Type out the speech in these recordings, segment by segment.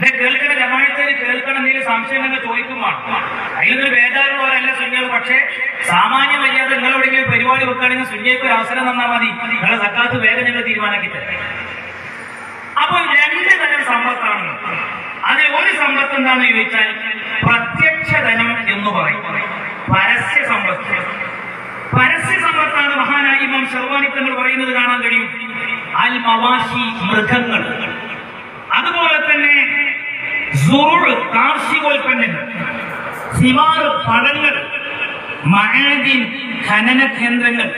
കേൾക്കണ ജമായത്തേര് കേൾക്കണം എന്തെങ്കിലും സംശയം നിങ്ങൾ ചോദിക്കുമ്പോൾ അതിലൊരു ബേജാറുള്ളവരല്ല സുന്യത് പക്ഷേ സാമാന്യ മര്യാദ നിങ്ങൾ പരിപാടി വെക്കുകയാണെങ്കിൽ സുന്യക്ക് ഒരു അവസരം തന്നാൽ മതി. നിങ്ങളെ സക്കാത്ത് വേഗം ഞങ്ങൾ തീരുമാനമാക്കി തരാം. അപ്പൊ രണ്ട് തരം സമ്പത്താണ്. അതിൽ ഒരു സമ്പത്ത് എന്താണെന്ന് ചോദിച്ചാൽ പ്രത്യക്ഷ ധനം എന്ന് പറയും. പരസ്യ സമ്പത്ത്. പരസ്യ സമ്പത്താണ് മഹാനായി ഇമാം ഷർവാനി തങ്ങൾ പറയുന്നത് കാണാൻ കഴിയും. അൽ മവാഷി മൃഗങ്ങൾ. അതുപോലെ തന്നെ കാർഷികോൽപ്പന്നങ്ങൾ സിമാർ പഴങ്ങൾ മഹാദിൻ ഖനന കേന്ദ്രങ്ങൾ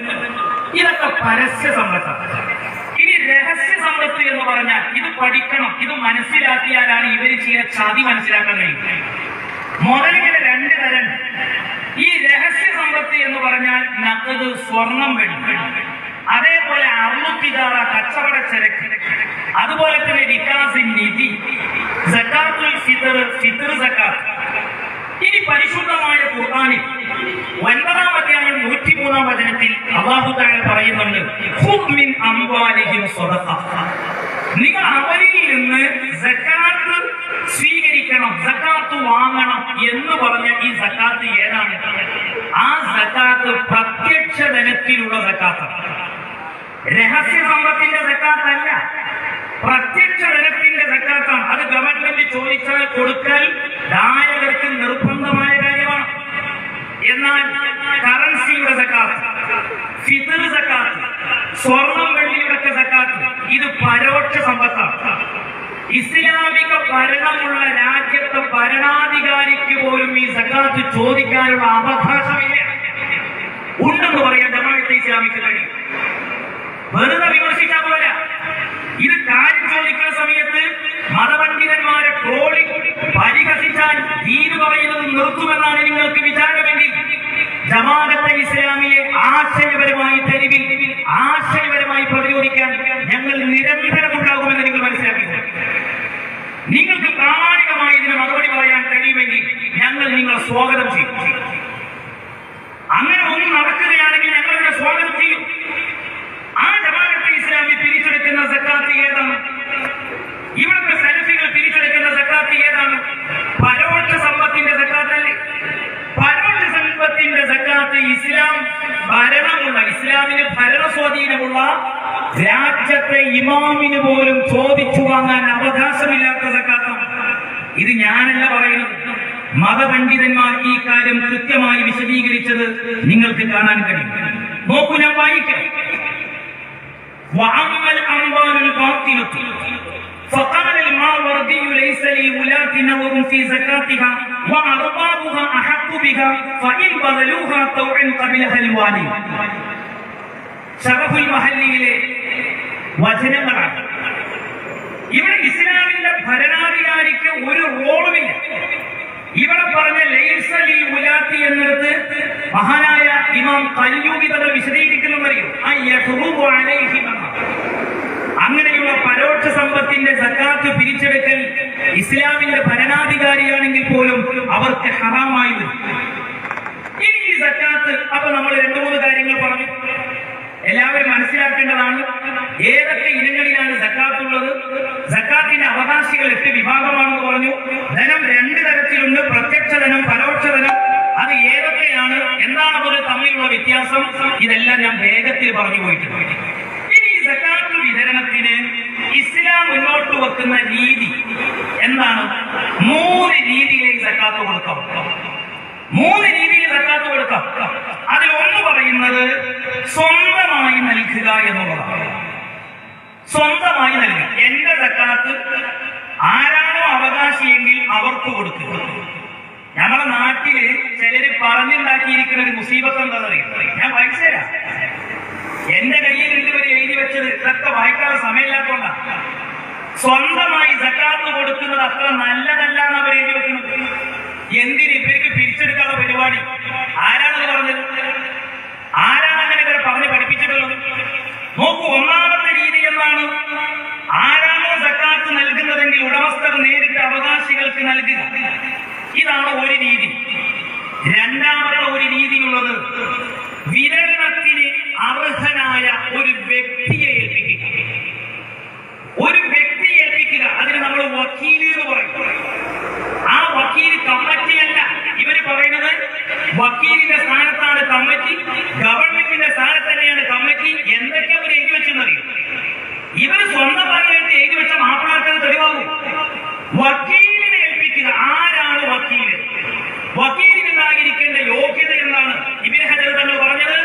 ഇതൊക്കെ പരസ്യ സമ്പത്താണ് ഇനി രഹസ്യ സമ്പത്ത് എന്ന് പറഞ്ഞാൽ ഇത് പഠിക്കണം ഇത് മനസ്സിലാക്കിയാലാണ് ഇവർ ചെയ്യുന്ന ചതി മനസ്സിലാക്കാൻ കഴിയും. മുതലിങ്ങനെ രണ്ട് തരം. ഈ രഹസ്യ സമ്പത്ത് എന്ന് പറഞ്ഞാൽ നഗത് സ്വർണം വേണ്ടി അതേപോലെ അറുപത്തിതാറ കച്ചവട ചരക്ക്. അതുപോലെ തന്നെ വികാസ് നിധി. സക്കാത്തുൽ ഇനി പരിശുദ്ധമായ ഖുർആനിൽ ഒൻപതാം അധ്യായം നൂറ്റി മൂന്നാം വചനത്തിൽ അള്ളാഹു താഴെ പറയുന്നുണ്ട്. നിങ്ങൾ അവരിൽ നിന്ന് സക്കാത്ത് സ്വീകരിക്കണം സക്കാത്ത് വാങ്ങണം എന്ന് പറഞ്ഞ ഈ സക്കാത്ത് ഏതാണ്? സക്കാത്ത് പ്രത്യക്ഷ ധനത്തിലുള്ള സക്കാത്താണ് രഹസ്യ സമ്പത്തിന്റെ സക്കാത്തല്ല. പ്രത്യക്ഷ ധനത്തിന്റെ സക്കാത്താണ്. അത് ഗവൺമെന്റ് ചോദിച്ചാൽ കൊടുക്കൽ ദായകർക്ക് നിർബന്ധമായ കാര്യമാണ്. എന്നാൽ കറൻസിയുടെ സക്കാത്ത് ഫിതർ സക്കാത്ത് സ്വർണം വെള്ളിയുടെ സക്കാത്ത് ഇത് പരോക്ഷ സമ്പത്താണ്. ഇസ്ലാമിക ഭരണമുള്ള രാജ്യത്തെ ഭരണാധികാരിക്ക് പോലും ഈ സക്കാത്ത് ചോദിക്കാനുള്ള അവകാശമില്ല. ഉണ്ടെന്ന് പറയാൻ ജമാഅത്തെ ഇസ്ലാമിക്ക് കഴിയും. വെറുതെ വിമർശിച്ചാൽ പോരാ. ഇത് കാര്യം ചോദിക്കുന്ന സമയത്ത് മതപണ്ഡിതന്മാരെ ട്രോളി പരിഹസിച്ചാൽ ദീന് പറയുന്നത് നിർത്തുമെന്നാണ് നിങ്ങൾക്ക് വിചാരമെങ്കിൽ ജമാഅത്തെ ഇസ്ലാമിയെ ആശയപരമായി തെരുവിൽ ആശയപരമായി പ്രതിരോധിക്കാൻ ഞങ്ങൾ നിരന്തരം ഉണ്ടാകുമെന്ന് നിങ്ങൾ മനസ്സിലാക്കി നിങ്ങൾക്ക് പ്രാമാണികമായി ഇതിന് മറുപടി പറയാൻ കഴിയുമെങ്കിൽ ഞങ്ങൾ നിങ്ങളെ സ്വാഗതം ചെയ്യും അങ്ങനെ ഒന്നും നടക്കുകയാണെങ്കിൽ ഞങ്ങൾ ഇതിനെ സ്വാഗതം ചെയ്യും ആ ജമാഅത്തെ ഇസ്ലാമി പിരിച്ചെടുക്കുന്ന സക്കാത്ത് ഏതാണ് ഇവിടുത്തെ സലഫികൾ പിരിച്ചെടുക്കുന്ന സക്കാത്ത് ഏതാണ് പരോക്ഷ സമ്പത്തിന്റെ സക്കാത്തല്ലേ പരോക്ഷ സമ്പത്തിന്റെ സക്കാത്ത് ഇസ്ലാം ഭരണമുള്ള ഇസ്ലാമിന് ഭരണ സ്വാധീനമുള്ള രാജ്യത്തെ ഇമാമിന് പോലും ചോദിച്ചു വാങ്ങാൻ അവകാശമില്ലാത്ത സക്കാത്താണ് ഇത് ഞാനല്ല പറയുന്നത് മതപണ്ഡിതന്മാർ ഈ കാര്യം കൃത്യമായി വിശദീകരിച്ചത് നിങ്ങൾക്ക് കാണാൻ കഴിയും നോക്കൂ ഞാൻ വായിക്കാം وأما الأموال الباطلة فقال الماوردي ليس لولاة نظر في زكاتها وأربابها أحق بها فإن بذلوها طوعا قبلها الوالي ഷറഫുൽ വചനങ്ങളാണ്. ഇവിടെ ഇസ്ലാമിന്റെ ഭരണാധികാരിക്ക് ഒരു റോളുമില്ല. ഇവിടെ പറഞ്ഞ ലൈസലി ഉലാത്തി എന്നിടത്ത് മഹാനായ ഇമാം കല്യൂബി തങ്ങൾ വിശദീകരിക്കുന്നറിയും അങ്ങനെയുള്ള പരോക്ഷ സമ്പത്തിന്റെ സക്കാത്ത് പിരിച്ചെടുക്കൽ ഇസ്ലാമിന്റെ ഭരണാധികാരിയാണെങ്കിൽ പോലും അവർക്ക് ഹറാമായി ഇനി ഈ സക്കാത്ത് അപ്പൊ നമ്മൾ രണ്ടു മൂന്ന് കാര്യങ്ങൾ പറഞ്ഞു. എല്ലാവരും മനസ്സിലാക്കേണ്ടതാണ് ഏതൊക്കെ ഇനങ്ങളിലാണ് സക്കാത്തുള്ളത്? സക്കാത്തിന്റെ അവകാശികൾ എട്ട് വിഭാഗമാണെന്ന് പറഞ്ഞു. ധനം രണ്ട് തരത്തിലുണ്ട്. പ്രത്യക്ഷ ധനം പരോക്ഷ ധനം. അത് ഏതൊക്കെയാണ്? എന്താണ് അവർ തമ്മിലുള്ള വ്യത്യാസം? ഇതെല്ലാം ഞാൻ വേഗത്തിൽ പറഞ്ഞു പോയിട്ടുണ്ട്. ഇനി സക്കാത്ത് വിതരണത്തിന് ഇസ്ലാം മുന്നോട്ട് വെക്കുന്ന രീതി എന്താണ്? മൂന്ന് രീതിയിൽ സക്കാത്ത് കൊടുക്കാം. മൂന്ന് രീതിയിൽ സക്കാത്ത് കൊടുക്കാം അതിൽ ഒന്ന് പറയുന്നത് സ്വന്തമായി നൽകുക എന്നുള്ളതാണ്. സ്വന്തമായി നൽകുക എന്റെ സക്കാത്ത് ആരാണോ അവകാശിയെങ്കിൽ അവർക്ക് കൊടുക്കുക. ഞങ്ങളുടെ നാട്ടിൽ ചിലര് പറഞ്ഞുണ്ടാക്കിയിരിക്കുന്ന ഒരു മുസീബത്ത് എന്താണെന്നറിയാം ഞാൻ പൈസ തരാം. എന്റെ കയ്യിൽ ഇതുവരെ എഴുതി വെച്ചത് ഇതൊക്കെ വായിക്കാതെ സമയമില്ലാത്തതുകൊണ്ടാണ് സ്വന്തമായി സക്കാത്ത് കൊടുക്കുന്നത് അത്ര നല്ലതല്ല അവർ എഴുതി വെക്കുന്നത്. എന്തിന് ഇവർക്ക് പിരിച്ചെടുക്കാനുള്ള പരിപാടി? ആരാണത് പറഞ്ഞത്? ആരാണ് ഇവരെ പറഞ്ഞ് പഠിപ്പിച്ചിട്ടുള്ളത്? നോക്കൂ ഒന്നാമത്തെ രീതി എന്നാണ് ആരാണോ സക്കാത്ത് നൽകുന്നതെങ്കിൽ ഉടമസ്ഥർ നേരിട്ട് അവകാശികൾക്ക് നൽകുക. ഇതാണ് ഒരു രീതി രണ്ടാമത്തെ ഒരു രീതിയുള്ളത് വിതരണത്തിന് അർഹനായ ഒരു വ്യക്തിയെ ഏൽപ്പിക്കുക ഒരു വ്യക്തിയെ ഏൽപ്പിക്കുക അതിന് നമ്മൾ വക്കീൽ വക്കീലിന്റെ സ്ഥാനത്താണ് കമ്മിറ്റി ഗവൺമെന്റിന്റെ സ്ഥാനത്ത് തന്നെയാണ് കമ്മിറ്റി എന്തൊക്കെ അവർ എഴുതി വെച്ചെന്നറിയും ഇവർ സ്വന്തം പറയാനായിട്ട് എഴുതി വെച്ച മാപ്പിളാക്കാൻ തെളിവാകും വക്കീലിനെ ഏൽപ്പിക്കുക ആരാണ് വക്കീൽ വക്കീലിനുണ്ടായിരിക്കേണ്ട യോഗ്യത എന്താണ് ഇബിൻ ഹജർ തങ്ങൾ പറഞ്ഞത്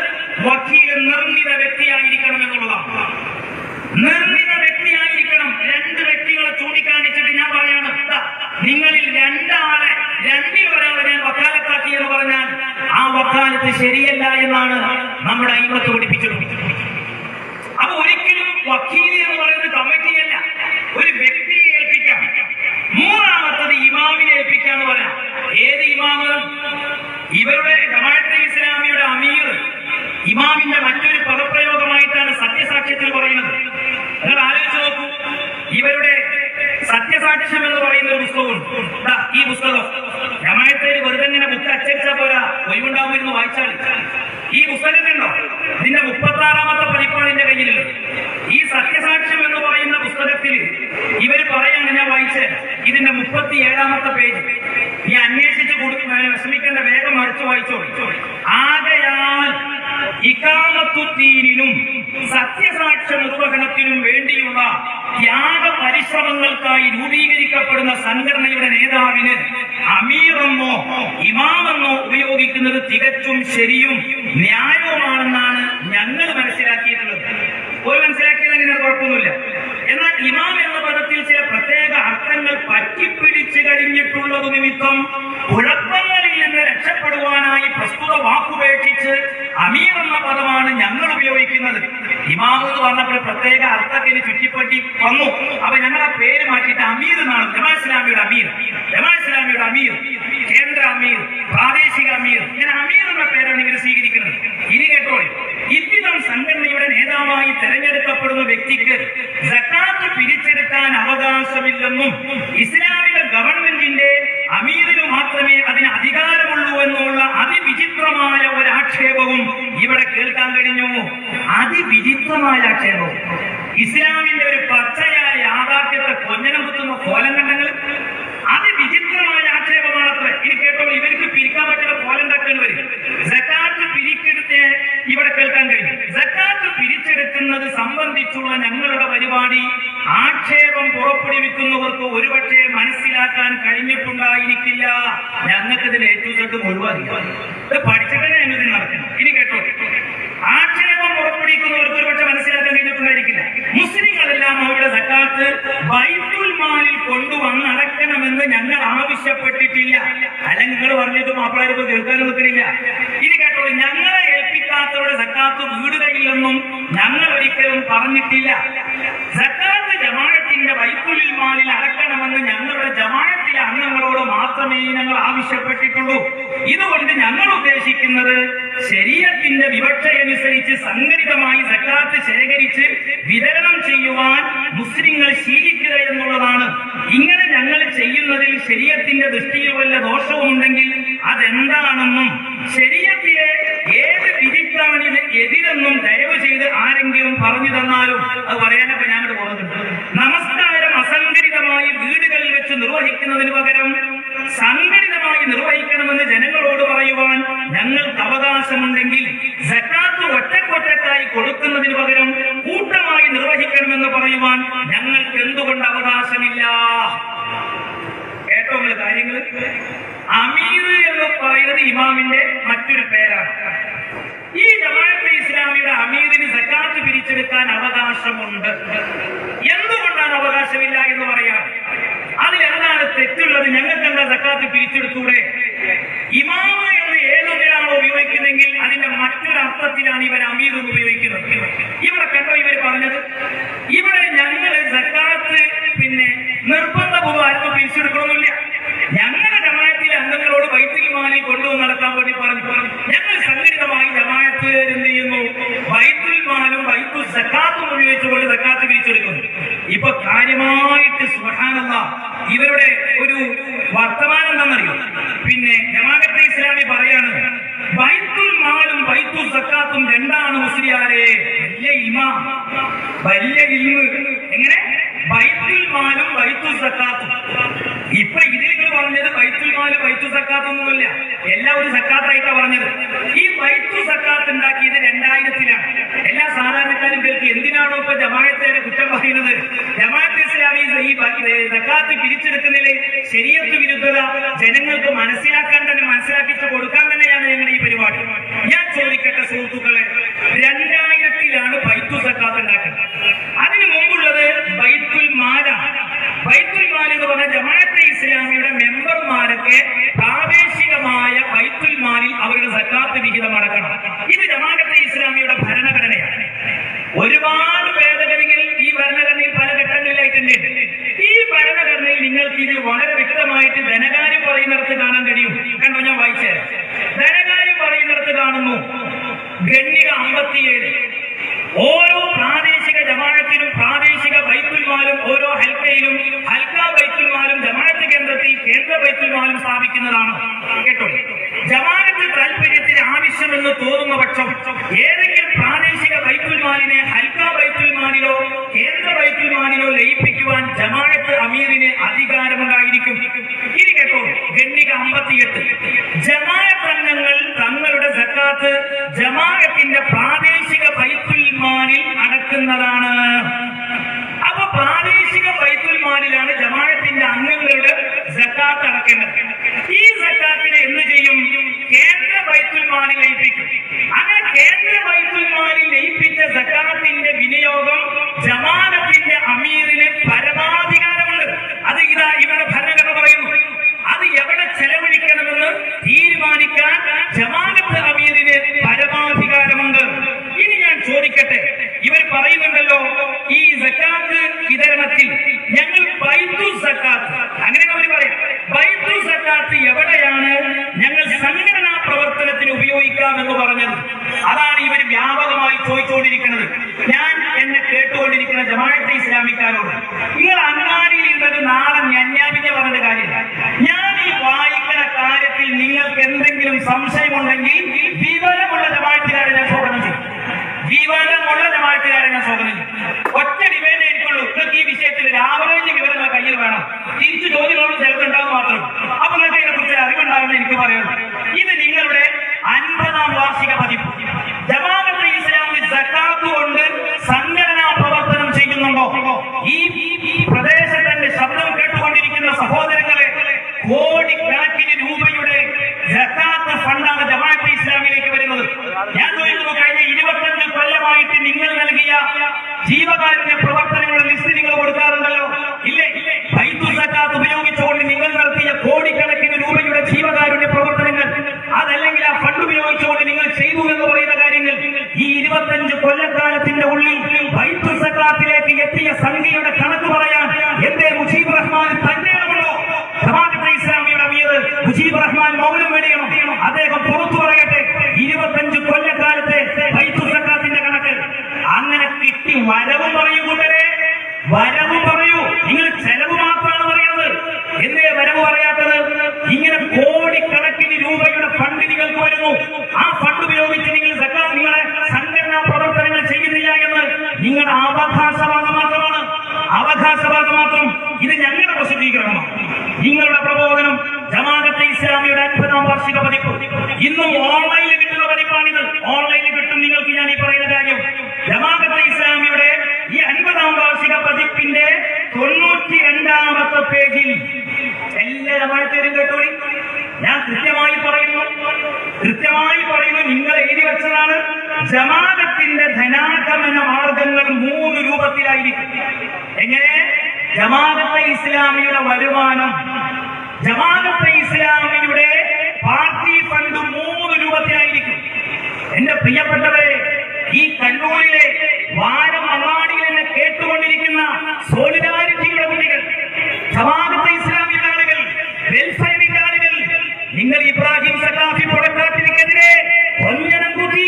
വക്കീൽ നിർമ്മിത വ്യക്തിയായിരിക്കണം എന്നുള്ളതാണ്. നിർമ്മിത വ്യക്തിയായിരിക്കണം. രണ്ട് വ്യക്തികളെ ചൂണ്ടിക്കാണിച്ചിട്ട് ഞാൻ പറയാണ് നിങ്ങളിൽ രണ്ടാളെ രണ്ടിൽ ഒരാളെ ഞാൻ വക്കാലത്താക്കി എന്ന് പറഞ്ഞാൽ ആ വക്കാലത്ത് ശരിയല്ല എന്നാണ് നമ്മുടെ അയിമത്ത് പഠിപ്പിച്ചത്. അപ്പൊ ഒരിക്കലും വക്കീൽ എന്ന് പറയുന്നത് കമ്മിറ്റിയല്ല ഒരു വ്യക്തിയെ ഏൽപ്പിക്കാം. മൂന്നാമത്തത് ഇമാമിനെ ഏൽപ്പിക്കാന്ന് പറയാം. ഏത് ഇമാമ്? ഇവരുടെ ജമാഅത്തെ ഇസ്ലാമിയുടെ അമീർ. ഇമാമിന്റെ മറ്റൊരു പദപ്രയോഗമായിട്ടാണ് സത്യസാക്ഷ്യത്തിൽ പറയുന്നത്. നിങ്ങൾ ആലോചിച്ച് നോക്കൂ ഇവരുടെ സത്യസാക്ഷ്യം എന്ന് പറയുന്ന ഒരു പുസ്തകമുണ്ട്. ദാ, ഈ പുസ്തകം. ജമാഅത്തേര് വെറുതെ ഇങ്ങനെ ബുക്ക് അച്ചടിച്ചാ പോരാ. ഒഴിവുണ്ടാവുമെന്ന് വായിച്ചാൽ. ഈ പുസ്തകം കണ്ടോ? ഇതിന്റെ മുപ്പത്തി ആറാമത്തെ പതിപ്പാണ് കയ്യിലുള്ളത്. ഈ സത്യസാക്ഷ്യം എന്ന് പറയുന്ന പുസ്തകത്തിൽ ഇവർ പറയാണ് ഞാൻ വായിച്ച? ഇതിന്റെ മുപ്പത്തി ഏഴാമത്തെ പേജ്. നീ അന്വേഷിച്ച് കൊടുക്കും വിഷമിക്കേണ്ട വേഗം മറിച്ച് വായിച്ചോ ആകയാൽ ഇക്കാമത്തുദ്ദീനിനും സത്യസാക്ഷ്യ നിർവഹണത്തിനും വേണ്ടിയുള്ള ത്യാഗ പരിശ്രമങ്ങൾക്കായി രൂപീകരിക്കപ്പെടുന്ന സംഘടനയുടെ നേതാവിന് അമീറെന്നോ ഇമാമെന്നോ ഉപയോഗിക്കുന്നത് തികച്ചും ശരിയും ന്യായവുമാണെന്നാണ് ഞങ്ങൾ മനസ്സിലാക്കിയിട്ടുള്ളത്. ഒരു മനസ്സിലാക്കിയത് അങ്ങനെ കുഴപ്പമൊന്നുമില്ല. എന്നാൽ ഇമാം എന്ന പദത്തിൽ ചില പ്രത്യേക അർത്ഥങ്ങൾ പറ്റിപ്പിടിച്ചു കഴിഞ്ഞിട്ടുള്ളത് നിമിത്തം കുഴപ്പങ്ങളിൽ നിന്ന് രക്ഷപ്പെടുവാനായി പ്രസ്തുത വാക്കുപേക്ഷിച്ച് അമീർ എന്ന പദമാണ് ഞങ്ങൾ ഉപയോഗിക്കുന്നത്. ഇമാമു എന്ന് പറഞ്ഞപ്പോൾ പ്രത്യേക അർത്ഥത്തിന് ചുറ്റിപ്പറ്റി വന്നു. അപ്പൊ ഞങ്ങൾ ആ പേര് മാറ്റിയിട്ട് അമീർ എന്നാണ്. ജമാ ഇസ്ലാമിയുടെ അമീർ. ജമാ ഇസ്ലാമിയുടെ അമീർ. കേന്ദ്ര അമീർ. പ്രാദേശിക അമീർ. ഇങ്ങനെ അമീർ എന്ന പേരാണ് ഇവർ സ്വീകരിക്കുന്നത്. ഇനി കേട്ടോ ഇவ்விதம் സംഘടനയുടെ നേതാവായി തെരഞ്ഞെടുക്കപ്പെടുന്ന വ്യക്തിക്ക് ജക്കാത്ത് പിരിച്ചെടുക്കാൻ അവകാശമില്ലെന്നും ഇസ്ലാമിക ഗവൺമെന്റിന്റെ അമീർ മാത്രമേ അതിന് അധികാരമുള്ളൂ എന്നുള്ള അതിവിചിത്രമായ ഒരു ആക്ഷേപവും ഇവിടെ കേൾക്കാൻ കഴിഞ്ഞു. അതിവിചിത്രമായ ആക്ഷേപവും. ഇസ്ലാമിന്റെ ഒരു പച്ചയായ യാഥാർത്ഥ്യത്തെ കൊഞ്ഞനം കുത്തുന്ന കോലം കണ്ടങ്ങൾ? അതിവിചിത്രമായ ആക്ഷേപമാണ് അത്ര ഇനി കേട്ടോ ഇവർക്ക് പിരിക്കാൻ പറ്റുന്ന കോലം വരും സക്കാത്ത് പിരിക്കെടുത്ത് ഇവിടെ കേൾക്കാൻ കഴിയും പിരിച്ചെടുക്കുന്നത് സംബന്ധിച്ചുള്ള ഞങ്ങളുടെ പരിപാടി. ആക്ഷേപം പുറപ്പെടുവിക്കുന്നവർക്ക് ഒരുപക്ഷെ മനസ്സിലാക്കാൻ കഴിഞ്ഞിട്ടുണ്ടായിരിക്കില്ല. ഞങ്ങൾക്ക് ഇതിൽ ഏറ്റവും ശ്രദ്ധ മുഴുവൻ ഇത് പഠിച്ചിട്ട് ഞങ്ങൾ നടക്കണം ഇനി കേട്ടോ. ആക്ഷേപം പുറപ്പെടുവിക്കുന്നവർക്ക് ഒരുപക്ഷെ മനസ്സിലാക്കാൻ കഴിഞ്ഞിട്ടുണ്ടായിരിക്കില്ല. മുസ്ലിങ്ങളെല്ലാം അവരുടെ സക്കാത്ത് ബൈത്തുൽ മാലിൽ കൊണ്ടുവന്നടക്കണമെന്ന് ഞങ്ങൾ ആവശ്യപ്പെട്ടിട്ടില്ല. അല്ലെങ്കിൽ നിങ്ങൾ പറഞ്ഞിട്ട് മാപ്പിളാരിപ്പോ നിൽക്കണില്ല. ഇനി കേട്ടോ ഞങ്ങളെ ഏൽപ്പിക്കാത്തവരുടെ സക്കാത്ത് വീടുകയില്ലെന്നും ഞങ്ങൾ ഒരിക്കലും പറഞ്ഞിട്ടില്ല. സക്കാത്ത് ജമാഅത്തിന്റെ വൈപ്പുലിൽ മാലിൽ അടക്കണമെന്ന് ഞങ്ങളുടെ ജമാത്തിലെ അംഗങ്ങളോട് മാത്രമേ ഞങ്ങൾ ആവശ്യപ്പെട്ടിട്ടുള്ളൂ. ഇതുകൊണ്ട് ഞങ്ങൾ ഉദ്ദേശിക്കുന്നത് ശരീരത്തിന്റെ വിവക്ഷയനുസരിച്ച് സംഘടിതമായി സക്കാത്ത് ശേഖരിച്ച് വിതരണം ചെയ്യുവാൻ മുസ്ലിങ്ങൾ ശീലിക്കുക എന്നുള്ളതാണ്. ഇങ്ങനെ ഞങ്ങൾ ചെയ്യുന്നതിൽ ശരീരത്തിന്റെ ദൃഷ്ടിയിൽ വല്ല ദോഷവും ഉണ്ടെങ്കിൽ അതെന്താണെന്നും ശരീരത്തിലെ ഇത് എതിരെന്നും ദയവ് ചെയ്ത് ആരെങ്കിലും പറഞ്ഞു തന്നാലും അത് പറയാനൊക്കെ ഞാനിവിടെ പോകുന്നുണ്ട്. നമസ്കാരം അസംഘടിതമായി വീടുകളിൽ വെച്ച് നിർവഹിക്കുന്നതിന് പകരം സംഘടിതമായി നിർവഹിക്കണമെന്ന് ജനങ്ങളോട് പറയുവാൻ ഞങ്ങൾക്ക് അവകാശമുണ്ടെങ്കിൽ സക്കാത്ത് ഒറ്റക്കൊറ്റക്കായി കൊടുക്കുന്നതിന് പകരം കൂട്ടമായി നിർവഹിക്കണമെന്ന് പറയുവാൻ ഞങ്ങൾക്ക് എന്തുകൊണ്ട് അവകാശമില്ല? നിങ്ങൾ കാര്യങ്ങൾ അമീർ എന്ന് പറയുന്നത് ഇമാമിന്റെ മറ്റൊരു പേരാണ്. ഈ ജമാഅത്തെ ഇസ്ലാമിയുടെ അമീറിന് സക്കാത്ത് പിരിച്ചെടുക്കാൻ അവകാശമുണ്ട്. എന്തുകൊണ്ടാണ് അവകാശമില്ല എന്ന് പറയാം? അതിലെന്താണ് തെറ്റുള്ളത്? ഞങ്ങൾക്ക് എന്താ സക്കാത്ത് പിരിച്ചെടുത്തൂടെ? ഇമാമ എന്ന് ഏതൊക്കെയാണോ ഉപയോഗിക്കുന്നതെങ്കിൽ അതിന്റെ മറ്റൊരു അർത്ഥത്തിലാണ് ഇവർ അമീർ ഉപയോഗിക്കുന്നത്. ഇവിടെ കണ്ടോ ഇവർ പറഞ്ഞത് ഇവിടെ ഞങ്ങൾ സക്കാത്ത് പിന്നെ നിർബന്ധപൂർവം ആർക്കും പിരിച്ചെടുക്കണമെന്നില്ല ഞങ്ങളുടെ ജമാഅത്തിലെ അംഗങ്ങളോട് വൈദ്യുതി മാലിൽ കൊണ്ടുവന്ന് നടക്കാൻ വേണ്ടി പറഞ്ഞു ഞങ്ങൾ സംഘടിതമായി ജമാഅത്ത് എന്ത് ചെയ്യുന്നു വൈദ്യുൽ മാലും വൈദ്യു സക്കാത്തും ഉപയോഗിച്ചുകൊണ്ട് സക്കാത്ത് പിരിച്ചെടുക്കുന്നു ഇപ്പൊ കാര്യമായിട്ട് സുഹാനല്ല ഇവരുടെ ഒരു വർത്തമാനം എന്താണെന്നറിയോ? പിന്നെ ജമാഅത്തെ ഇസ്ലാമി പറയാണ് ബൈത്തുൽ മാലും ബൈത്തുൽ സക്കാത്തും രണ്ടാണ് മുസ്ലിയാരെ. വലിയ ഇമാ വലിയ ഇൽമ്. എങ്ങനെ? ബൈത്തുൽ മാലും ബൈത്തുൽ സക്കാത്തും. മാൽ ബൈത്തുൽ സക്കാത്ത് സക്കാത്തൊന്നുമില്ല. എല്ലാം ഒരു സക്കാത്തായിട്ടാണ് പറഞ്ഞത്. ഈ ബൈത്തു സക്കാത്ത് ഉണ്ടാക്കിയത് രണ്ടായിരത്തിലാണ്. എല്ലാ സാധാരണക്കാരും കേൾക്ക് എന്തിനാണോ ഇപ്പൊ ജമാഅത്തേരെ കുറ്റം പറയുന്നത്? ജമാഅത്ത് ഇസ്ലാമി ഈ സക്കാത്ത് പിരിച്ചെടുക്കുന്നതിൽ ശരീരത്ത് വിരുദ്ധത ജനങ്ങൾക്ക് മനസ്സിലാക്കാൻ തന്നെ മനസ്സിലാക്കിച്ച് കൊടുക്കാൻ തന്നെയാണ് ഞങ്ങളുടെ ഈ പരിപാടി. ഞാൻ ചോദിക്കട്ടെ സുഹൃത്തുക്കളെ രണ്ടായിരത്തിലാണ് ബൈത്തു സക്കാത്ത് ഉണ്ടാക്കുന്നത്. അതിനു മുമ്പുള്ളത് ബൈത്തുൽ മാലാണ് ബൈത്തുൽ മാൽ എന്ന് പറഞ്ഞ ജമാഅത്തെ ഇസ്ലാമിയുടെ മെമ്പർമാരൊക്കെ പ്രാദേശികമായ ബൈത്തുൽ മാലിൽ അവരുടെ സക്കാത്ത് വിഹിതം അടക്കണം. ഇത് ജമാഅത്തെ ഇസ്ലാമിയുടെ ഭരണഘടനയാണ്. ഒരുപാട് ഭേദഗതികൾ ഈ ഭരണഘടനയിൽ പല ഘട്ടങ്ങളിലായിട്ടുണ്ട്. ഈ ഭരണഘടനയിൽ നിങ്ങൾക്ക് ഇത് വളരെ വ്യക്തമായിട്ട് ധനകാര്യം പറയുന്നിടത്ത് കാണാൻ കഴിയും. കണ്ടോ ഞാൻ വായിച്ചത് ധനകാര്യം പറയുന്നിടത്ത് കാണുന്നു. ഗണ്ണിക അമ്പത്തിയേഴ്. സ്ഥാപിക്കുന്നതാണ് കേട്ടോ? ജമാഅത്ത് താല്പര്യത്തിന് ആവശ്യമെന്ന് തോന്നുന്ന പക്ഷം ഏതെങ്കിലും പ്രാദേശിക ബൈത്തുൽമാലിനെ ഹൽക്ക ബൈത്തുൽമാലിലോ കേന്ദ്ര ബൈത്തുൽമാലിലോ ലയിപ്പിക്കുവാൻ ജമാനത്ത് അമീറിന് അധികാരമുണ്ടായിരിക്കും. ഇനി കേട്ടോ? ഗണ്ണിക അമ്പത്തിയെട്ട്. ജമാനത്ത് അംഗങ്ങൾ തങ്ങളുടെ സക്കാത്ത് ജമാനത്തിന്റെ പ്രാദേശിക ബൈത്തുൽമാലിൽ അടക്കുന്നതാണ്. ബൈത്തുൽമാലിലാണ് ജമാഅത്തിന്റെ അംഗങ്ങളുടെ സക്കാത്ത് അടക്കേണ്ടത്. ഈ സക്കാത്തിനെ എന്ത് ചെയ്യും? കേന്ദ്ര ബൈത്തുൽമാലിൽ ലയിപ്പിക്കും അങ്ങനെ കേന്ദ്ര ബൈത്തുൽമാലിൽ ലയിപ്പിച്ച സക്കാത്തിന്റെ വിനിയോഗം ജമാഅത്തിന്റെ അമീറിന് പരമാധികാരമുണ്ട്. അത് ഇതാ ഇവരുടെ ഭരണഘടന പറയുന്നു. അത് എവിടെ ചെലവഴിക്കണമെന്ന് തീരുമാനിക്കാൻ ജമാഅത്ത് അമീറിന് പരമാധികാരമുണ്ട്. ഇനി ഞാൻ ചോദിക്കട്ടെ ഇവർ പറയുന്നുണ്ടല്ലോ ഈ സക്കാത്ത് വിതരണത്തിൽ ഞങ്ങൾ ബൈത്തു സക്കാത്ത്. അങ്ങനെ അവർ പറയാം. ബൈത്തു സക്കാത്ത് എവിടെയാണ് ഞങ്ങൾ സംഘടനാ പ്രവർത്തനത്തിന് ഉപയോഗിക്കാം എന്ന് പറഞ്ഞത്? അതാണ് ഇവർ വ്യാപകമായി ചോദിച്ചുകൊണ്ടിരിക്കുന്നത്. ഞാൻ എന്നെ കേട്ടുകൊണ്ടിരിക്കുന്ന ജമാഅത്തെ ഇസ്ലാമിക്കാരോട് നിങ്ങൾ അങ്ങാടിയിൽ ഇരുന്നത് നാളെ ഞഞ്ഞാപിഞ്ഞ പറഞ്ഞ കാര്യമില്ല. ഞാൻ ഈ വായിക്കുന്ന കാര്യത്തിൽ നിങ്ങൾക്ക് എന്തെങ്കിലും സംശയമുണ്ടെങ്കിൽ വിവരമുള്ള ജമാഅത്തിനാണ് ഞാൻ വിവരമുള്ള ജമാഅത്തുകാരെ ഞാൻ സ്വാഗതം ഒറ്റ ഡിമാൻഡ് എനിക്കുള്ളൂ. നിങ്ങൾക്ക് ഈ വിഷയത്തിൽ ആവറേജ് വിവരങ്ങൾ കയ്യിൽ വേണം. തിരിച്ചു ചോദ്യങ്ങളോട് ചേർത്തുണ്ടാവും മാത്രം. അപ്പൊ നിങ്ങൾക്ക് ഇതിനെ കുറിച്ച് അറിവുണ്ടാകുമെന്ന് എനിക്ക് പറയുന്നത് ഇത് നിങ്ങളുടെ അൻപതാം വാർഷിക പതിപ്പ്. ജമാഅത്തെ ഇസ്ലാമിൽ സക്കാത്ത് കൊണ്ട് സംഘടനാ പ്രവർത്തനം ചെയ്യുന്നുണ്ടോ? ഈ ഈ പ്രദേശത്തിന്റെ ശബ്ദം കേട്ടുകൊണ്ടിരിക്കുന്ന സഹോദരങ്ങളെ കോടിക്കണക്കിന് രൂപയുടെ ജക്കാത്ത് ഫണ്ടാണ് ജമാഅത്തെ ഇസ്ലാമിലേക്ക് വരുന്നത് ഞാൻ ചോദിക്കുന്നു കഴിഞ്ഞ ഇരുപത്തഞ്ച് കൊല്ലമായിട്ട് നിങ്ങൾ നൽകിയ ജീവകാരുണ്യ പ്രവർത്തനങ്ങളുടെ ലിസ്റ്റ് നിങ്ങൾ കൊടുക്കാറുണ്ടല്ലോ ഇല്ലേ ബൈത്തുൽ സക്കാത്ത് ഉപയോഗിച്ചുകൊണ്ട് നിങ്ങൾ നടത്തിയ കോടിക്കണക്കിന് രൂപയുടെ ജീവകാരുണ്യ പ്രവർത്തനങ്ങൾ അതല്ലെങ്കിൽ ആ ഫണ്ട് ഉപയോഗിച്ചുകൊണ്ട് നിങ്ങൾ ചെയ്തു എന്ന് പറയുന്ന കാര്യങ്ങൾ ഈ ഇരുപത്തഞ്ച് കൊല്ലക്കാലത്തിന്റെ ഉള്ളിൽ ബൈത്തുൽ സക്കാത്തിലേക്ക് എത്തിയ സംഖ്യയുടെ കണക്ക് പറയാൻ എന്തേ മുജീബ് റഹ്മാൻ തന്നെയാണല്ലോ ജമാഅത്തെ ഇസ്ലാമിയുടെ അമീർ മുജീബ് റഹ്മാൻ മൗനം വെടിയണം അദ്ദേഹം പുറത്തു പറയട്ടെ ഇരുപത്തഞ്ച് കൊല്ലക്കാലത്തെ ബൈത്തുൽ സക്കാത്തിന്റെ കണക്ക് അങ്ങനെ കിട്ടി വരവ് പറയൂ കൂട്ടരെ വരവ് പറയൂ. നിങ്ങൾ ചെലവ് മാത്രമാണ് പറയുന്നത്. എന്തേ വരവ് പറയാത്തത്? ഇങ്ങനെ കോടിക്കണക്കിന് രൂപയുടെ ഫണ്ട് നിങ്ങൾക്ക് വരുന്നു. ആ ഫണ്ട് ഉപയോഗിച്ച് നിങ്ങൾ സക്കാ- നിങ്ങളെ സംഘടനാ പ്രവർത്തനങ്ങൾ ചെയ്യുന്നില്ല എന്ന് നിങ്ങളുടെ അവകാശവാദം മാത്രമാണ്. അവകാശവാദം മാത്രം. ഇത് ഞങ്ങളുടെ പ്രസിദ്ധീകരണമാണ്. നിങ്ങളുടെ പ്രബോധനം ജമാഅത്തെ ഇസ്ലാമിയുടെ അൻപതാം വാർഷിക പതിപ്പ്. ഇന്നും ഓൺലൈനിൽ കിട്ടുന്ന പതിപ്പാണിത്. ഓൺലൈനിൽ കിട്ടും നിങ്ങൾക്ക് ഞാൻ ഈ പറയുന്ന കാര്യം ജമാഅത്തെ ഇസ്ലാമിയുടെ ഈ അൻപതാം വാർഷിക പതിപ്പിന്റെ തൊണ്ണൂറ്റി രണ്ടാമത്തെ പേജിൽ എല്ലാ ജമാഅത്തേരും കേട്ടോളി ഞാൻ കൃത്യമായി പറയുന്നു കൃത്യമായി പറയുന്നു നിങ്ങൾ എഴുതി വെച്ചതാണ് ജമാഅത്തിന്റെ ധനാഗമന മാർഗങ്ങൾ മൂന്ന് രൂപത്തിലായിരിക്കും. എങ്ങനെ? ജമാഅത്തെ ഇസ്ലാമിയുടെ വരുമാനം. ജമാഅത്തെ ഇസ്ലാമിയുടെ പാർട്ടി ഫണ്ട് മൂന്ന് രൂപത്തിലായിരിക്കും. എന്റെ പ്രിയപ്പെട്ടവരെ ഈ കണ്ണൂരിലെ വാരം അങ്ങാടിയിൽ എന്നെ കേട്ടുകൊണ്ടിരിക്കുന്ന സോളിഡാരിറ്റിയുടെ കുട്ടികൾ ജമാഅത്തെ ഇസ്ലാമിയുടെ ആളുകൾ വെൽഫെയറിന്റെ ആളുകൾ നിങ്ങൾ ഇബ്രാഹിം സഖാഫി പുറക്കാട്ടിനെതിരെ കൊഞ്ഞനം കുത്തി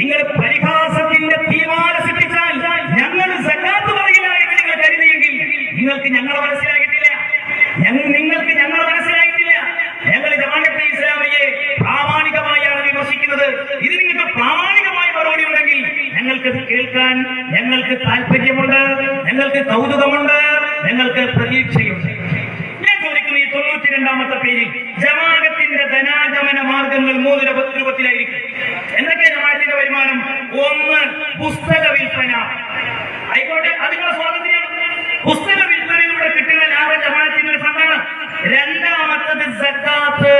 നിങ്ങൾ പരിഹാസത്തിന്റെ തീരുമാനം സൃഷ്ടിച്ചാൽ ഞങ്ങൾ സക്കാത്ത് പറയില്ല എന്ന് നിങ്ങൾ കരുതിയെങ്കിൽ നിങ്ങൾക്ക് ഞങ്ങളെ മനസ്സിലായിട്ടില്ല ഞങ്ങൾ നിങ്ങൾക്ക് ഞങ്ങളെ മനസ്സിലായിട്ടില്ല ഞങ്ങൾ ജമാഅത്തെ ഇസ്ലാമിയെ പ്രാമാണികമായാണ് വിമർശിക്കുന്നത് ഇത് നിങ്ങൾക്ക് പ്രാമാണികമായ മറുപടി ഉണ്ടെങ്കിൽ ഞങ്ങൾക്ക് കേൾക്കാൻ ഞങ്ങൾക്ക് താല്പര്യമുണ്ട് ഞങ്ങൾക്ക് കൗതുകമുണ്ട് നിങ്ങൾക്ക് പ്രതീക്ഷയുണ്ട് ഞാൻ ചോദിക്കുന്നു ഈ തൊണ്ണൂറ്റി രണ്ടാമത്തെ പേരിൽ ജമാഅത്തിന്റെ ധനാഗമന മാർഗങ്ങൾ മൂന്ന് രൂപ- രൂപത്തിലായിരിക്കും എന്തൊക്കെ ജമാഅത്തിന്റെ വരുമാനം? ഒന്ന് പുസ്തക വിൽപ്പന. ആയിക്കോട്ടെ അതിനുള്ള സ്വാതന്ത്ര്യം. പുസ്തക വിൽപ്പനയിലൂടെ കിട്ടുന്ന ലാഭ ജമാഅത്തിന്റെ ഫണ്ടാണ് രണ്ടാമത്തത് സക്കാത്ത്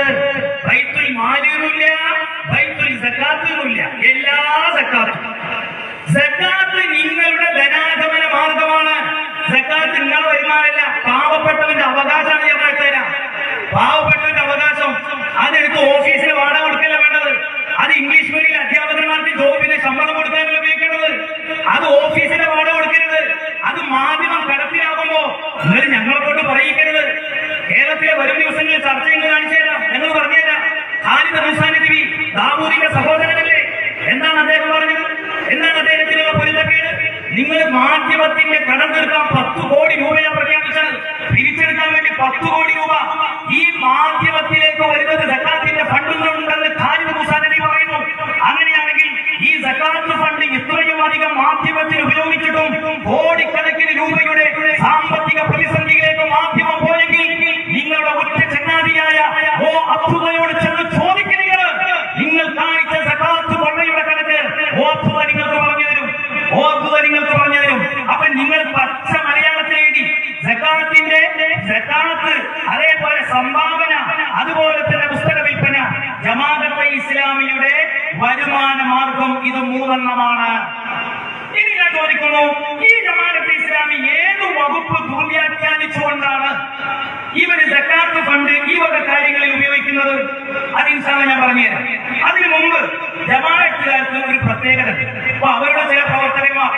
ബൈത്തുൽ മാലിനുമില്ല ബൈത്തുൽ സക്കാത്തിനുമില്ല എല്ലാ സക്കാത്തും സക്കാത്ത് നിങ്ങളുടെ ധനാഗമന മാർഗമാണ് സക്കാത്ത് നിങ്ങളുടെ വരുമാനമല്ല പാവപ്പെട്ടവന്റെ അവകാശമാണ് ഞാൻ തരാം. പാവപ്പെട്ടവന്റെ അവകാശം. അതെടുത്ത് ഓഫീസിൽ വാടക കൊടുക്കല്ല വേണ്ടത്? അത് ഇംഗ്ലീഷ് മീഡിയം അധ്യാപകന്മാർക്ക് ജോബിന് ശമ്പളം കൊടുക്കാനല്ല ഉപയോഗിക്കേണ്ടത്? അത് ഓഫീസിലെ വാടക കൊടുക്കരുത്. അത് മാധ്യമം കടത്തിലാകുമ്പോ നിങ്ങൾ ഞങ്ങളെ കൊണ്ട് പറയിക്കരുത്. കേരളത്തിലെ വരും ദിവസങ്ങളിൽ ചർച്ച ചെയ്ത് കാണിച്ചു തരാം. ഞങ്ങൾ പറഞ്ഞുതരാം. ഖാലിദ് മുസാനി ദേവി ദാവൂദിന്റെ സഹോദരനല്ലേ? എന്താണ് അദ്ദേഹം പറഞ്ഞത് എന്താണ് അദ്ദേഹത്തിനുള്ള പൊരുത്തക്കേട് നിങ്ങൾ മാധ്യമത്തിന്റെ കടം തീർക്കാൻ പത്ത് കോടി രൂപയാണ് പ്രഖ്യാപിച്ചത്. തിരിച്ചെടുക്കാൻ വേണ്ടി പത്ത് കോടി രൂപ ഈ മാധ്യമത്തിലേക്ക് വരുന്നത് സക്കാത്തിന്റെ ഫണ്ടുകളുണ്ടെന്ന് ഖാലിദ് മുസാനബി പറയുന്നു. അങ്ങനെയാണെങ്കിൽ ഈ സക്കാത്ത് ഫണ്ട് ഇത്രയും അധികം മാധ്യമത്തിൽ ഉപയോഗിച്ചിട്ടും കോടിക്കണക്കിന് രൂപയുടെ സാമ്പത്തിക പ്രതിസന്ധിയിലേക്ക് മാധ്യമം പോയെങ്കിൽ നിങ്ങളുടെ ഒറ്റ ചങ്ങാതിയായ ഓ അബ്ദുള്ളയോട് ചെന്ന് ചോദിക്കുക നിങ്ങൾ കാണിച്ച സക്കാത്ത് കൊള്ളയുടെ കണക്ക് ഓ അബ്ദുള്ള നിങ്ങൾക്ക് പറഞ്ഞു തരും ഓ അബ്ദുള്ള നിങ്ങൾക്ക് പറഞ്ഞു തരും അപ്പൊ നിങ്ങൾ പച്ച മലയാളത്തിൽ എഴുതി സക്കാത്തിന്റെ സക്കാത്ത് അതേപോലെ സംഭാവന അതുപോലെ തന്നെ പുസ്തക വിൽപ്പന ജമാഅത്തെ ഇസ്ലാമിയുടെ വരുമാന മാർഗം ഇത് മൂന്നെണ്ണമാണ് ഇനി ഞാൻ ചോദിക്കുന്നു ഈ ജമാനത്ത് ഇസ്ലാമി ഏത് വകുപ്പ് ദുർവ്യാഖ്യാനിച്ചുകൊണ്ടാണ് ഇവർ സക്കാത്ത് ഫണ്ട് ഈ വക കാര്യങ്ങളിൽ ഉപയോഗിക്കുന്നത്? അത് ഇൻഷാല്ല ഞാൻ പറഞ്ഞുതരാം അതിനു മുമ്പ് ജമാഅത്തുകാർക്ക് ഒരു പ്രത്യേകത. അപ്പൊ അവരുടെ ചില പ്രവർത്തകന്മാർ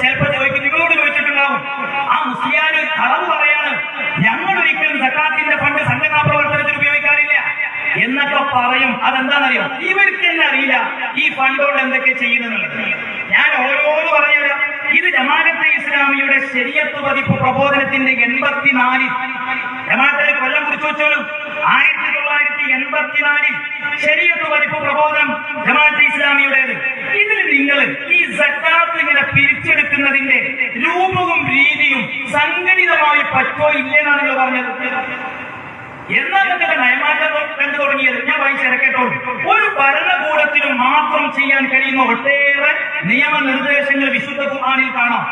ചിലപ്പോ ചോദിക്കും നിങ്ങളോട് ചോദിച്ചിട്ടുണ്ടാവും ആ മുസ്ലിയാര് കളവ് പറയാണ് ഞങ്ങൾ ഒരിക്കലും സക്കാത്തിന്റെ ഫണ്ട് സംഘടനാ പ്രവർത്തനത്തിന് ഉപയോഗിക്കാറില്ല എന്നൊക്കെ പറയും. അതെന്താണെന്നറിയോ? ഇവർക്ക് തന്നെ അറിയില്ല ഈ ഫണ്ട് കൊണ്ട് എന്തൊക്കെ ചെയ്യുന്നുള്ളത് ഞാൻ ഓരോന്ന് പറഞ്ഞുതരാം. ഇത് ജമാഅത്തെ ഇസ്ലാമിയുടെ ശരിയത്ത് പതിപ്പ് പ്രബോധനത്തിന്റെ എൺപത്തിനാലിൽ. ജമാഅത്തെ കൊല്ലം കുറിച്ച് വെച്ചോളൂ. ആയിരത്തി തൊള്ളായിരത്തി എൺപത്തിനാലിൽ ശരിയത്ത് പതിപ്പ് പ്രബോധനം ജമാഅത്തെ ഇസ്ലാമിയുടേത്. ഇതിൽ നിങ്ങൾ ഈ സക്കാത്ത് ഇങ്ങനെ പിരിച്ചെടുക്കുന്നതിന്റെ രൂപവും രീതിയും സംഘടിതമായി പറ്റോ ഇല്ലെന്നാണ് നിങ്ങൾ പറഞ്ഞത് എന്നാൽ നിങ്ങളുടെ നയമാറ്റം കണ്ടു തുടങ്ങിയത്. ഞാൻ വായിച്ചിറക്കട്ടോളൂ ഒരു ഭരണകൂടത്തിനും മാത്രം ചെയ്യാൻ കഴിയുന്ന ഒട്ടേറെ നിയമനിർദ്ദേശങ്ങൾ വിശുദ്ധ ഖുർആനിൽ കാണാം.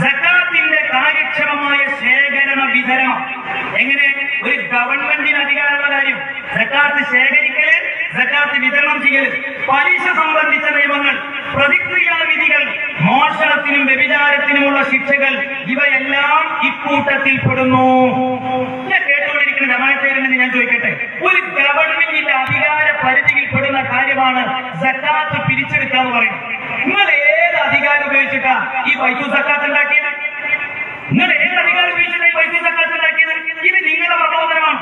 സക്കാത്തിന്റെ കാര്യക്ഷമമായ ശേഖരണ വിതരണം. എങ്ങനെ? ഒരു ഗവൺമെന്റിന് അധികാരമുള്ള കാര്യം. സക്കാത്ത് ശേഖരിക്കൽ സക്കാത്ത് വിതരണം ചെയ്യൽ. പലിശ സംബന്ധിച്ച നിയമങ്ങൾ പ്രതിക്രിയാവിധികൾ മോഷണത്തിനും വ്യഭിചാരത്തിനുമുള്ള ശിക്ഷകൾ ഇവയെല്ലാം ഇക്കൂട്ടത്തിൽ പെടുന്നു. കേട്ടുകൊണ്ടിരിക്കുന്ന ജമാഅത്തേരെന്ന് ഞാൻ ചോദിക്കട്ടെ? ഒരു ഗവൺമെന്റിന്റെ അധികാര പരിധിയിൽ പെടുന്ന കാര്യമാണ് സക്കാത്ത് പിരിച്ചെടുക്കുക എന്ന് പറയുന്നത്. നിങ്ങൾ ഏത് അധികാരം ഉപയോഗിച്ചിട്ടാ ഈ വൈദ്യു സക്കാത്ത് ഉണ്ടാക്കിയത്? നിങ്ങൾ ഏത് അധികാരം ഉപയോഗിച്ചിട്ടാ ഈ വൈദ്യു സക്കാത്ത് ഉണ്ടാക്കിയത്? ഇത് നിങ്ങളുടെ പ്രബോധനമാണ്.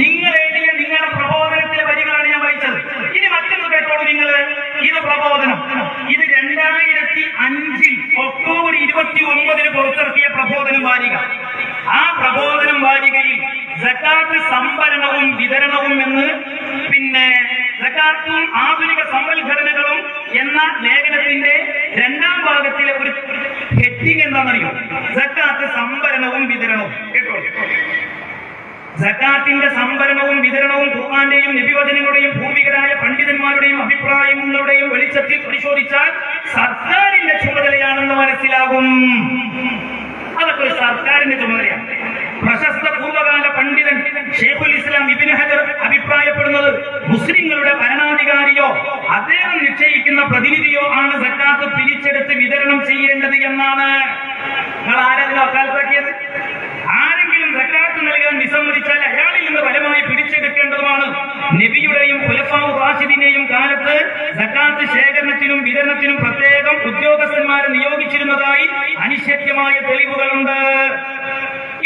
നിങ്ങൾ എഴുതിയ നിങ്ങളുടെ പ്രബോധനത്തിലെ വരികളാണ് ഞാൻ വായിച്ചത്. ഇനി മറ്റൊന്ന് കേട്ടോളൂ നിങ്ങൾ ഇത് പ്രബോധനം. ഇത് രണ്ടായിരത്തി അഞ്ചിൽ ഒക്ടോബർ ഇരുപത്തി ഒമ്പതിന് പുറത്തിറക്കിയ പ്രബോധനം വാരിക. ആ പ്രബോധനം വാരികയിൽ സക്കാത്ത് സംഭരണവും വിതരണവും എന്ന് പിന്നെ സക്കാത്തും ആധുനിക സമ്പൽഘടനകളും എന്ന ലേഖനത്തിന്റെ രണ്ടാം ഭാഗത്തിലെ ഒരു ഹെഡിങ് എന്താണെന്നറിയോ? സക്കാത്ത് സംഭരണവും വിതരണവും. കേട്ടോ സക്കാത്തിന്റെ സംഭരണവും വിതരണവും ഖുർആാന്റെയും നിബിവചനങ്ങളുടെയും ഭൂമികരായ പണ്ഡിതന്മാരുടെയും അഭിപ്രായങ്ങളുടെയും വെളിച്ചത്തിൽ പരിശോധിച്ചാൽ സർക്കാരിന്റെ ചുമതലയാണെന്ന് മനസ്സിലാകും. അതൊക്കെ സർക്കാരിന്റെ ചുമതലയാണ്. പ്രശസ്ത പൂർവകാല പണ്ഡിതൻ ഷേഖുൽ ഇസ്ലാം ഇബിൻ ഹജർ അഭിപ്രായപ്പെടുന്നത് മുസ്ലിങ്ങളുടെ ഭരണാധികാരിയോ അദ്ദേഹം നിശ്ചയിക്കുന്ന പ്രതിനിധിയോ ആണ് സക്കാത്ത് പിരിച്ചെടുത്ത് വിതരണം ചെയ്യേണ്ടത് എന്നാണ്. നിങ്ങൾ ആരതിനെ വക്കാലത്താക്കിയത് ആരെങ്കിലും സക്കാത്ത് നൽകാൻ വിസമ്മതിച്ചാൽ അയാളിൽ നിന്ന് ഫലമായി പിടിച്ചെടുക്കേണ്ടതുമാണ്. നബിയുടെയും ഖുലഫാഉ റാഷിദിന്റെയും കാലത്ത് സക്കാത്ത് ശേഖരണത്തിനും വിതരണത്തിനും പ്രത്യേകം ഉദ്യോഗസ്ഥന്മാരെ നിയോഗിച്ചിരുന്നതായി അനിശ്ചിത്യമായ തെളിവുകളുണ്ട്.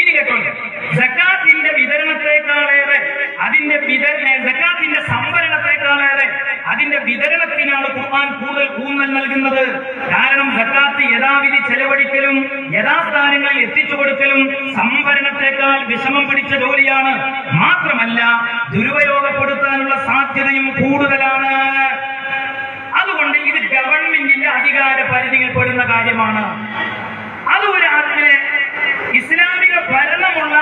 ഇനി കേട്ടോളൂ സക്കാത്തിന്റെ വിതരണത്തെക്കാളേറെ അതിന്റെ വിതരണ സക്കാത്തിന്റെ സംഭരണത്തെക്കാളേറെ അതിന്റെ വിതരണത്തിനാണ് ഖുർആൻ കൂടുതൽ ഊന്നൽ നൽകുന്നത്. കാരണം സക്കാത്ത് യഥാവിധി ചെലവഴിക്കലും യഥാസ്ഥാനങ്ങളിൽ എത്തിച്ചു കൊടുക്കലും സംഭരണത്തെക്കാൾ വിഷമം പിടിച്ച ജോലിയാണ്. മാത്രമല്ല ദുരുപയോഗപ്പെടുത്താനുള്ള സാധ്യതയും കൂടുതലാണ്. അതുകൊണ്ട് ഇത് ഗവൺമെന്റിന്റെ അധികാര പരിധിയിൽ പെടുന്ന കാര്യമാണ്. അത് ഒരു അതിനെ ഇസ്ലാമിക ഭരണമുള്ള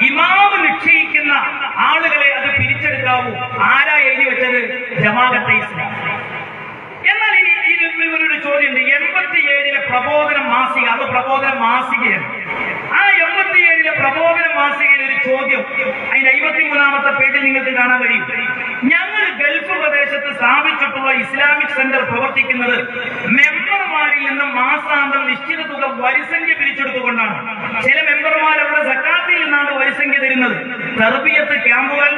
ഇമാമ് നിശ്ചയിക്കുന്ന ആളുകളെ അത് പിരിച്ചെടുക്കാവൂ. ആരാ എഴുതി വെച്ചത്? ജമാഅത്തെ ഇസ്ലാം. എന്നാൽ ഇനി ഒരു ചോദ്യം ഉണ്ട് എൺപത്തി ഏഴിലെ പ്രബോധന മാസിക അത് പ്രബോധന മാസികയാണ്. ആ എൺപത്തി ഏഴിലെ പ്രബോധന മാസികയിൽ ഒരു ചോദ്യം അതിന്റെ അമ്പത്തി മൂന്നാമത്തെ പേജിൽ നിങ്ങൾക്ക് കാണാൻ കഴിയും. ഞങ്ങൾ ഗൾഫ് പ്രദേശത്ത് സ്ഥാപിച്ചിട്ടുള്ള ഇസ്ലാമിക് സെന്റർ പ്രവർത്തിക്കുന്നത് മെമ്പർമാരിൽ നിന്ന് മാസാന്തം നിശ്ചിത തുക വരിസംഖ്യ പിരിച്ചെടുത്തുകൊണ്ടാണ്. ചില മെമ്പർമാർ അവരുടെ സക്കാത്തിൽ നിന്നാണ് വരിസംഖ്യ തരുന്നത്. ക്യാമ്പുകൾ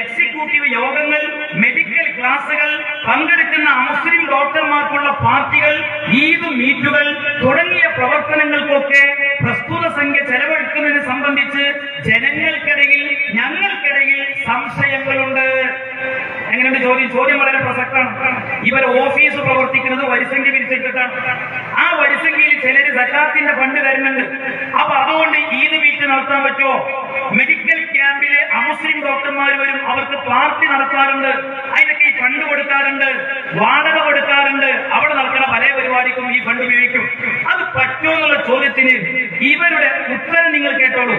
എക്സിക്യൂട്ടീവ് യോഗങ്ങൾ മെഡിക്കൽ ക്ലാസുകൾ പങ്കെടുക്കുന്ന മുസ്ലിം ഡോക്ടർമാർക്കുള്ള പാർട്ടികൾ ഈദ് മീറ്റുകൾ തുടങ്ങിയ പ്രവർത്തനങ്ങൾക്കൊക്കെ പ്രസ്തുത സംഖ്യ ചെലവഴിക്കുന്നതിനെ സംബന്ധിച്ച് ജനങ്ങൾക്കിടയിൽ ഞങ്ങൾക്കിടയിൽ സംശയങ്ങളുണ്ട്. എങ്ങനെയുണ്ട് ചോദ്യം? ചോദ്യം വളരെ പ്രസക്തമാണ്. ഇവർ ഓഫീസ് പ്രവർത്തിക്കുന്നത് വരിസംഖ്യ പിരിച്ചിട്ടിട്ടാണ് ആ വരിസംഖ്യയിൽ ചിലര് സക്കാത്തിന്റെ ഫണ്ട് തരുന്നുണ്ട്. അപ്പൊ അതുകൊണ്ട് ഈദ് മീറ്റ് നടത്താൻ പറ്റുമോ? മെഡിക്കൽ ക്യാമ്പിലെ അമുസ്ലിം ഡോക്ടർമാർ വരും അവർക്ക് പാർട്ടി നടത്താറുണ്ട്. ഫണ്ട് കൊടുക്കാറുണ്ട് വാടക കൊടുക്കാറുണ്ട്. അവിടെ നടക്കുന്ന പല പരിപാടിക്കും ഈ ഫണ്ട് ഉപയോഗിക്കും. അത് പറ്റുമോ എന്നുള്ള ചോദ്യത്തിന് ഇവരുടെ ഉത്തരം നിങ്ങൾ കേട്ടോളൂ.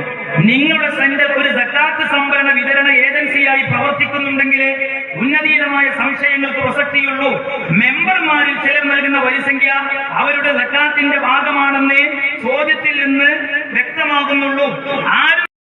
നിങ്ങളുടെ സെന്റർ ഒരു സക്കാത്ത് സംഭരണ വിതരണ ഏജൻസിയായി പ്രവർത്തിക്കുന്നുണ്ടെങ്കിൽ ഉന്നതീതമായ സംശയങ്ങൾക്ക് പ്രസക്തിയുള്ളൂ. മെമ്പർമാരിൽ ചിലർ നൽകുന്ന വരിസംഖ്യ അവരുടെ സക്കാത്തിന്റെ ഭാഗമാണെന്ന് ചോദ്യത്തിൽ നിന്ന് വ്യക്തമാകുന്നുള്ളൂ. ആരും